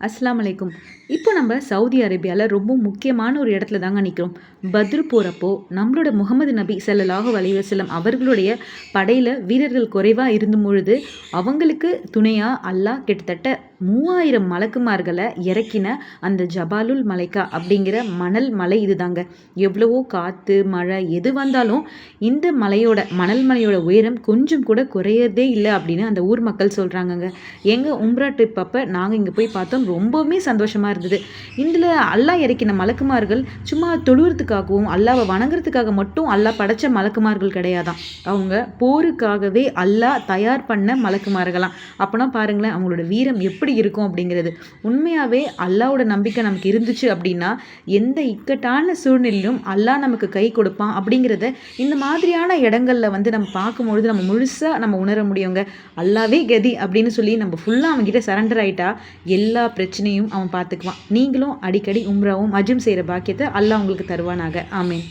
அஸ்லாம் அலைக்கும். இப்போ நம்ம சவுதி அரேபியாவில் ரொம்ப முக்கியமான ஒரு இடத்துல தாங்க நிற்கிறோம் பத்ரு போகிறப்போ நம்மளோட முகமது நபி ஸல்லல்லாஹு அலைஹி அவர்களுடைய படையில் வீரர்கள் குறைவாக இருந்தும் பொழுது அவங்களுக்கு துணையாக அல்லாஹ் கிட்டத்தட்ட மூவாயிரம் மலக்குமார்களை இறக்கின அந்த ஜபாலுல் மலைக்கா அப்படிங்கிற மணல் மலை இதுதாங்க. எவ்வளவோ காற்று மழை எது வந்தாலும் இந்த மலையோட மணல் மலையோட உயரம் கொஞ்சம் கூட குறையறதே இல்லை அப்படின்னு அந்த ஊர் மக்கள் சொல்கிறாங்கங்க எங்கள் உம்ரா ட்ரிப் அப்போ நாங்கள் இங்கே போய் பார்த்தோம். ரொம்பவுமே சந்தோஷமாக இருந்தது. இதில் அல்லாஹ் இறக்கின மலக்குமார்கள் சும்மா தொழுகிறதுக்காகவும் அல்லாவை வணங்குறதுக்காக மட்டும் அல்லாஹ் படைச்ச மலக்குமார்கள் கிடையாதான் அவங்க போருக்காகவே அல்லாஹ் தயார் பண்ண மலக்குமார்களாம். அப்போனா பாருங்களேன் அவங்களோட வீரம் எப்படி இருக்கும் அப்படிங்கிறது. உண்மையாகவே அல்லாவோட நம்பிக்கை நமக்கு இருந்துச்சு அப்படின்னா எந்த இக்கட்டான சூழ்நிலையிலும் அல்லாஹ் நமக்கு கை கொடுப்பான் அப்படிங்கிறத இந்த மாதிரியான இடங்களில் வந்து நம்ம பார்க்கும்பொழுது நம்ம முழுசாக நம்ம உணர முடியுங்க. அல்லாவே கதி அப்படின்னு சொல்லி நம்ம ஃபுல்லாக அவங்ககிட்ட சரண்டர் ஆகிட்டா எல்லா பிரச்சனையும் அவன் பார்த்துக்குவான். நீங்களும் அடிக்கடி உம்ராவும் அஜும் செய்கிற பாக்கியத்தை அல்லாஹ் உங்களுக்கு தருவானாக. ஆமீன்.